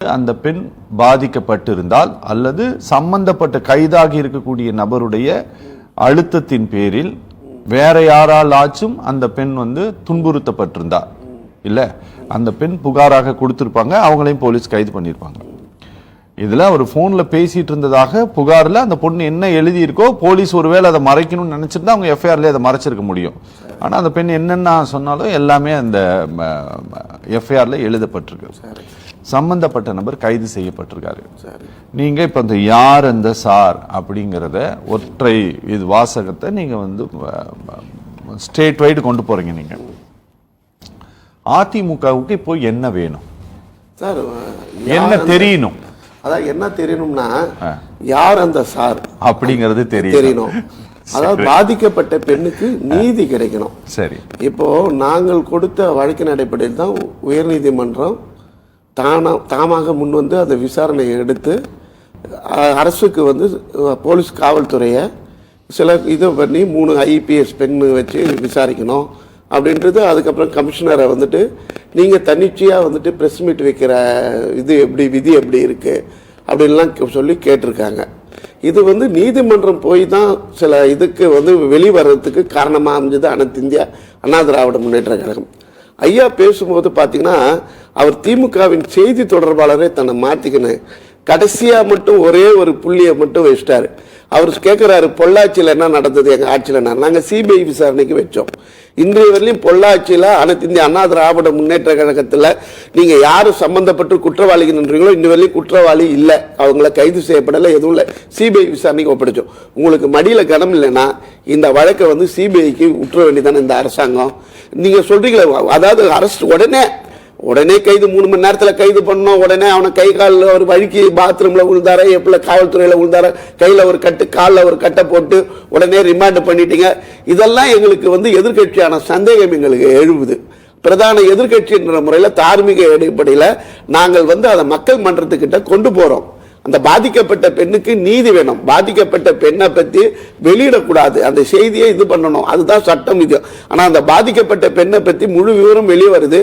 அந்த பெண் பாதிக்கப்பட்டிருந்தால் அல்லது சம்பந்தப்பட்ட கைதாகி இருக்கக்கூடிய நபருடைய அழுத்தத்தின் பேரில் வேற யாராலாச்சும் அந்த பெண் வந்து துன்புறுத்தப்பட்டிருந்தா இல்ல அந்த பெண் புகாராக கொடுத்திருப்பாங்க அவங்களையும் போலீஸ் கைது பண்ணியிருப்பாங்க. இதுல அவர் போன்ல பேசிட்டு இருந்ததாக புகார்ல அந்த பொண்ணு என்ன எழுதி இருக்கோ போலீஸ் ஒருவேளை அதை மறைக்கணும்னு நினைச்சிருந்தா அவங்க எஃப்ஐஆர்ல அதை மறைச்சிருக்க முடியும். ஆனா அந்த பெண் என்னென்ன சொன்னாலும் எல்லாமே அந்த எஃப்ஐஆர்ல எழுதப்பட்டிருக்கு. சம்பந்தப்பட்ட நபர் கைது செய்யப்பட்டிருக்காரு. நீங்க இப்ப இந்த யார் அந்த சார் அப்படிங்கறத ஒற்றை இது வாசகத்தை நீங்க வந்து ஸ்டேட் வைடு கொண்டு போறீங்க நீங்க. அதிமுகவுக்கு இப்போ என்ன வேணும்? சார் என்ன அந்த- தெரியணும்? அதான் என்ன தெரியணும்னா யார் அந்த சார்? அப்படிங்கிறது தெரியும் தெரியணும். அதாவது பாதிக்கப்பட்ட பெண்ணுக்கு நீதி கிடைக்கணும். சரி. இப்போ நாங்கள் கொடுத்த வழக்கின் அடிப்படையில் தான் உயர்நீதிமன்றம் தானா தாமாக முன் வந்து அந்த விசாரணையை எடுத்து அரசுக்கு வந்து போலீஸ் காவல்துறையை சில இது பண்ணி மூணு ஐபிஎஸ் பெண் வச்சு விசாரிக்கணும். அப்படின்றது அதுக்கப்புறம் கமிஷனரை வந்துட்டு நீங்கள் தன்னிச்சையாக வந்துட்டு ப்ரெஸ் மீட் வைக்கிற இது எப்படி விதி எப்படி இருக்குது அப்படின்லாம் சொல்லி கேட்டிருக்காங்க. இது வந்து நீதிமன்றம் போய் தான் சில இதுக்கு வந்து வெளிவரத்துக்கு காரணமாக அமைஞ்சது அனைத்து இந்தியா அண்ணா திராவிட முன்னேற்ற கழகம். ஐயா பேசும்போது பார்த்தீங்கன்னா அவர் திமுகவின் செய்தி தொடர்பாளரே தன்னை மாற்றிக்கினேன் கடைசியாக மட்டும் ஒரே ஒரு புள்ளியை மட்டும் வச்சிட்டாரு. அவர் கேட்குறாரு பொள்ளாச்சியில் என்ன நடந்தது? எங்கள் ஆட்சியில் என்ன நாங்கள் சிபிஐ விசாரணைக்கு வச்சோம். இன்றைய வரையிலும் பொள்ளாச்சியில் அனைத்து இந்திய அண்ணா திராவிட முன்னேற்ற கழகத்தில் நீங்கள் யார் சம்மந்தப்பட்டு குற்றவாளிகள் நின்றீங்களோ இன்று வரையிலும் குற்றவாளி இல்லை. அவங்கள கைது செய்யப்படலை எதுவும் இல்லை. சிபிஐ விசாரணைக்கு ஒப்படைச்சோம். உங்களுக்கு மடியில் கனம் இல்லைன்னா இந்த வழக்கை வந்து சிபிஐக்கு உற்ற வேண்டியதானே இந்த அரசாங்கம்? நீங்கள் சொல்கிறீங்களே அதாவது அரசு உடனே உடனே கைது மூணு மணி நேரத்தில் கைது பண்ணோம். உடனே அவனை கை காலில் ஒரு வழுக்கி பாத்ரூமில் விழுந்தார எப்படி காவல்துறையில் விழுந்தார கையில் ஒரு கட்டு காலில் ஒரு கட்டை போட்டு உடனே ரிமாண்ட் பண்ணிட்டீங்க. இதெல்லாம் எங்களுக்கு வந்து எதிர்க்கட்சியான சந்தேகம் எங்களுக்கு எழுவுது பிரதான எதிர்க்கட்சின்ற முறையில் தார்மீக அடிப்படையில் நாங்கள் வந்து அதை மக்கள் மன்றத்துக்கிட்ட கொண்டு போகிறோம் அந்த பாதிக்கப்பட்ட பெண்ணுக்கு நீதி வேணும். பாதிக்கப்பட்ட பெண்ணை பற்றி வெளியிடக்கூடாது. அந்த செய்தியை இது பண்ணணும். அதுதான் சட்டம் இது. ஆனால் அந்த பாதிக்கப்பட்ட பெண்ணை பற்றி முழு விவரம் வெளியே வருது.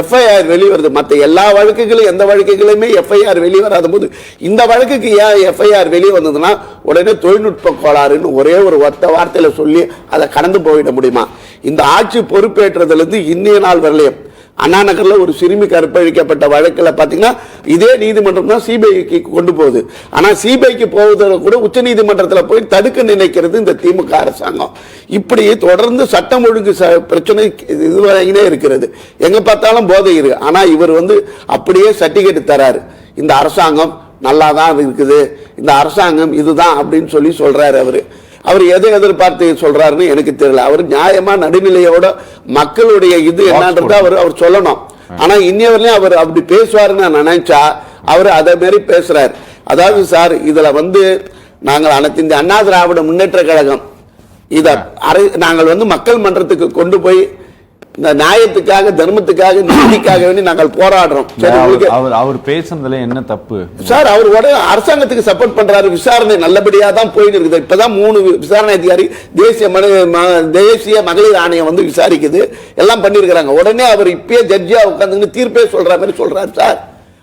எஃப்ஐஆர் வெளியே வருது மற்ற எல்லா வழக்குகளும் எந்த வழக்குகளுமே எஃப்ஐஆர் வெளியே வராத போது இந்த வழக்குக்கு ஏன் எஃப்ஐஆர் வெளியே வந்ததுன்னா உடனே தொழில்நுட்ப கோளாறுன்னு ஒரே ஒரு ஒத்த வார்த்தையில் சொல்லி அதை கடந்து போயிட முடியுமா? இந்த ஆட்சி பொறுப்பேற்றதுலேருந்து இன்னைய நாள் வரலையும் அண்ணா நகரில் ஒரு சிறுமி கற்பழிக்கப்பட்ட வழக்கில் பார்த்தீங்கன்னா இதே நீதிமன்றம் தான் சிபிஐக்கு கொண்டு போகுது. ஆனால் சிபிஐக்கு போவதில் கூட உச்ச நீதிமன்றத்தில் போய் தடுக்க நினைக்கிறது இந்த திமுக அரசாங்கம். இப்படி தொடர்ந்து சட்டம் ஒழுங்கு ச- பிரச்சனை இதுவரையினே இருக்கிறது. எங்கே பார்த்தாலும் போதை இருக்கு ஆனால் இவர் வந்து அப்படியே சர்டிஃபிகேட் தராரு. இந்த அரசாங்கம் நல்லா தான் இருக்குது. இந்த அரசாங்கம் இதுதான் அப்படின்னு சொல்லி சொல்கிறாரு அவர். அவர் எதை எதிர்பார்த்து சொல்றாருன்னு எனக்கு தெரியல. அவர் நியாயமா நடுநிலையோட மக்களுடைய இது என்னன்றத அவர் அவர் சொல்லணும். ஆனா இன்னைய அவர் அப்படி பேசுவாருன்னு நான் நினைச்சா அவர் அதே மாதிரி பேசுறாரு. அதாவது சார் இதுல வந்து நாங்கள் அனைத்து இந்த அண்ணா திராவிட முன்னேற்ற கழகம் இத அரை நாங்கள் வந்து மக்கள் மன்றத்துக்கு கொண்டு போய் இந்த நியாயத்துக்காக தர்மத்துக்காக நீதிக்காக வேண்டி நாங்கள் போராடுறோம். அவர் அவர் பேசுனதுல என்ன தப்பு? சார் அவர் உடனே அரசாங்கத்துக்கு சப்போர்ட் பண்றாரு. விசாரணை நல்லபடியா தான் போயிட்டு இருக்குது. இப்பதான் மூணு விசாரணை அதிகாரி தேசிய தேசிய மகளிர் ஆணையம் வந்து விசாரிக்குது. எல்லாம் பண்ணியிருக்கிறாங்க உடனே அவர் இப்பயே ஜட்ஜியா உட்காந்துன்னு தீர்ப்பே சொல்ற மாதிரி சொல்றாரு சார்.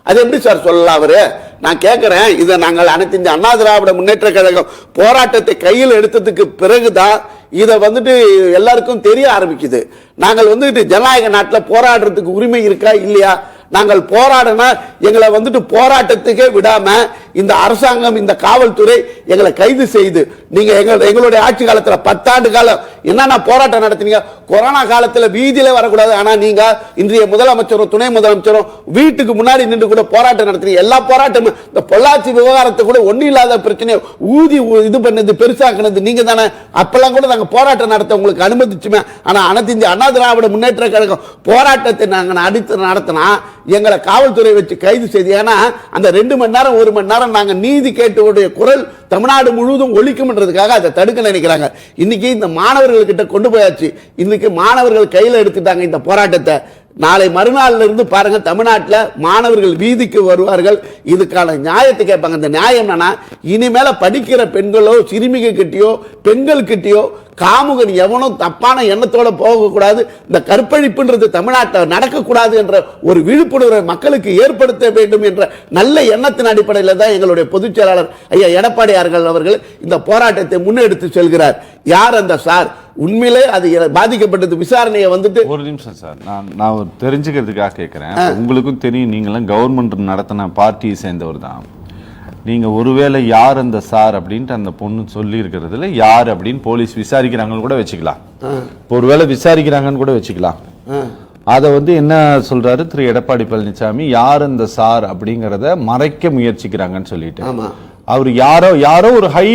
அது எப்படி சார் சொல்லலாம் அவரு? நான் கேட்கிறேன் இதை நாங்கள் அனைத்து இந்த அண்ணா திராவிட முன்னேற்ற கழகம் போராட்டத்தை கையில் எடுத்ததுக்கு பிறகுதான் இதை வந்துட்டு எல்லாருக்கும் தெரிய ஆரம்பிக்குது. நாங்கள் வந்துட்டு ஜனநாயக நாட்டில் போராடுறதுக்கு உரிமை இருக்கா இல்லையா? நாங்கள் போராடினா எங்களை வந்துட்டு போராட்டத்துக்கே விடாம இந்த அரசாங்கம் இந்த காவல்துறை எங்களை கைது செய்து நீங்க எங்க எங்களுடைய ஆட்சி காலத்தில் பத்தாண்டு காலம் என்னென்ன போராட்டம் நடத்துனீங்க? கொரோனா காலத்தில் வீதியில் வரக்கூடாது. ஆனால் நீங்கள் இன்றைய முதலமைச்சரும் துணை முதலமைச்சரும் வீட்டுக்கு முன்னாடி நின்று கூட போராட்டம் நடத்தினீங்க. எல்லா போராட்டமும் இந்த பொள்ளாச்சி விவகாரத்தை கூட ஒன்றும் இல்லாத பிரச்சனையை ஊதி இது பண்ணது பெருசாக்குனது. நீங்கள் தானே? அப்பெல்லாம் கூட நாங்கள் போராட்டம் நடத்த உங்களுக்கு அனுமதிச்சுமே. ஆனால் அனைத்து இந்திய அண்ணா திராவிட முன்னேற்ற கழகம் போராட்டத்தை நாங்கள் அடித்து நடத்தினா எங்களை காவல்துறை வச்சு கைது செய்து ஏன்னா அந்த ரெண்டு மணி நேரம் ஒரு மணி நேரம் நாங்கள் நீதி கேட்டவுடைய குரல் தமிழ்நாடு முழுவதும் ஒழிக்கும்ன்றதுக்காக அதை தடுக்க நினைக்கிறாங்க. இன்னைக்கு இந்த மாணவர்கள்கிட்ட கொண்டு போயாச்சு. இன்னைக்கு மாணவர்கள் கையில் எடுத்துட்டாங்க இந்த போராட்டத்தை. நாளை மறுநாள்ல இருந்து பாருங்க தமிழ்நாட்டில் மாணவர்கள் வீதிக்கு வருவார்கள். இதுக்கான நியாயத்தை கேட்பாங்க. இந்த நியாயம் என்னன்னா இனிமேல படிக்கிற பெண்களோ சிறுமிகள் கிட்டயோ பெண்கள் கிட்டயோ காமுகன் எவனும் தப்பான எண்ணத்தோட போகக்கூடாது. இந்த கற்பழிப்புன்றது தமிழ்நாட்டில் நடக்கக்கூடாது என்ற ஒரு விழிப்புணர்வை மக்களுக்கு ஏற்படுத்த வேண்டும் என்ற நல்ல எண்ணத்தின் அடிப்படையில் தான் எங்களுடைய பொதுச் செயலாளர் ஐயா எடப்பாடியார்கள் அவர்கள் இந்த போராட்டத்தை முன்னெடுத்து செல்கிறார். யார் அந்த சார்? உண்மையிலே அது பாதிக்கப்பட்டது விசாரணையை வந்துட்டு ஒரு நிமிஷம் சார். நான் நான் தெரிஞ்சுக்கிறதுக்காக கேட்குறேன் உங்களுக்கும் தெரியும் நீங்களாம் கவர்மெண்ட் நடத்தின பார்ட்டியை சேர்ந்தவர் தான் நீங்க ஒருவேளை யார் அந்த சார் அப்படின்ட்டு அந்த பொண்ணு சொல்லி இருக்கிறதுல யார் அப்படின்னு போலீஸ் விசாரிக்கிறாங்கன்னு கூட வச்சுக்கலாம். இப்போ ஒருவேளை விசாரிக்கிறாங்கன்னு கூட வச்சுக்கலாம். அதை வந்து என்ன சொல்றாரு? திரு எடப்பாடி பழனிசாமி யார் அந்த சார் அப்படிங்கறத மறைக்க முயற்சிக்கிறாங்கன்னு சொல்லிட்டு. அவர் யாரோ யாரோ ஒரு ஹை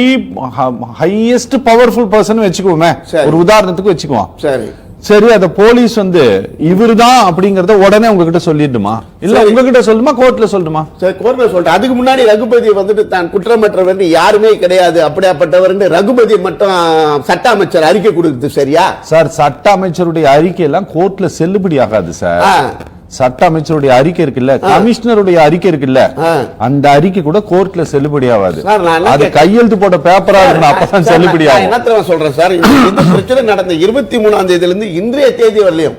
ஹையஸ்ட் பவர்ஃபுல் பர்சன் வச்சுக்குவோமே. ஒரு உதாரணத்துக்கு வச்சுக்குவோம் சரி. சரி அத போலீஸ் வந்து இவர்தான் அப்படிங்கறத உடனே உங்ககிட்ட சொல்லிடுமா இல்ல. உங்ககிட்ட சொல்லுமா கோர்ட்ல சொல்லுமா சரி கோர்ட்ல சொல்லிட்டு அதுக்கு முன்னாடி ரகுபதி வந்துட்டு தான் குற்றமற்றவர் யாருமே கிடையாது. அப்படியாப்பட்டவர் ரகுபதி மட்டும் சட்ட அமைச்சர் அறிக்கை கொடுக்குது சரியா? சார் சட்ட அமைச்சருடைய அறிக்கை எல்லாம் கோர்ட்ல செல்லுபடி ஆகாது சார். சட்ட அமைச்சருடைய அறிக்கை இருக்குல்ல கமிஷனருடைய அறிக்கை இருக்குல்ல. அந்த அறிக்கை கூட கோர்ட்ல செல்லுபடி ஆகாது. அது கையெழுத்து போட்ட பேப்பரா இருக்கணும் அப்பதான் செல்லுபடி ஆகும். என்ன சொல்றேன் சார்? இந்த பிரச்சனை நடந்த இருபத்தி மூணாம் தேதியில இருந்து இன்றைய தேதி வரலையும்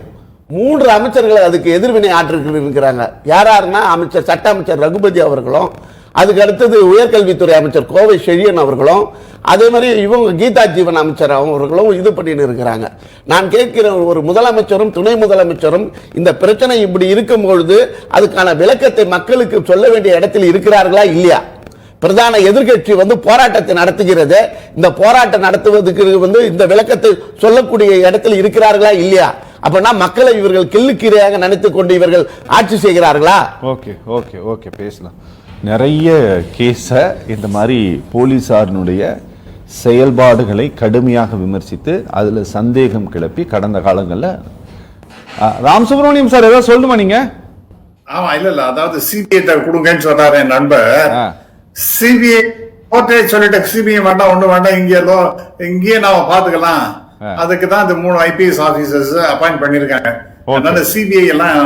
மூன்று அமைச்சர்கள் அதுக்கு எதிர்வினை ஆற்றிட்டு இருக்கிறாங்க யார் யாருன்னா அமைச்சர் சட்ட அமைச்சர் ரகுபதி அவர்களும் அதுக்கு அடுத்தது உயர்கல்வித்துறை அமைச்சர் கோவை செழியன் அவர்களும் அதே மாதிரி இவங்க கீதா ஜீவன் அமைச்சர் அவர்களும் இது பண்ணிட்டு இருக்கிறாங்க. நான் கேட்கிற ஒரு முதலமைச்சரும் துணை முதலமைச்சரும் இந்த பிரச்சனை இப்படி இருக்கும் பொழுது அதுக்கான விளக்கத்தை மக்களுக்கு சொல்ல வேண்டிய இடத்தில் இருக்கிறார்களா இல்லையா? பிரதான எதிர்க்கட்சி வந்து போராட்டத்தை நடத்துகிறது. இந்த போராட்டம் நடத்துவதற்கு வந்து இந்த விளக்கத்தை சொல்லக்கூடிய இடத்தில் இருக்கிறார்களா இல்லையா? அப்படின்னா மக்களை இவர்கள் கிள்ளுக்கிரையாக நினைத்துக் கொண்டு இவர்கள் ஆட்சி செய்கிறார்களா? ஓகே ஓகே ஓகே பேசலாம். நிறைய கேஸை இந்த மாதிரி போலீசாரினுடைய செயல்பாடுகளை கடுமையாக விமர்சித்து அதுல சந்தேகம் கிளப்பி கடந்த காலங்களில் ராம் சுப்ரமணியம் சார் ஏதாவது சொல்லுமா நீங்க ஆமா இல்ல இல்ல அதாவது சிபிஐ கொடுங்கன்னு சொன்னாரு என் நண்பர். சிபிஐ கோர்ட்டே சொல்லிட்டு சிபிஐ வேண்டாம் ஒண்ணு வேண்டாம் இங்கே இங்கேயே நாம பாத்துக்கலாம். அதுக்கு தான் இந்த மூணு ஐபிஎஸ் ஆபீசர்ஸ் அப்பாயிண்ட் பண்ணிருக்காங்க. அதனால சிபிஐ எல்லாம்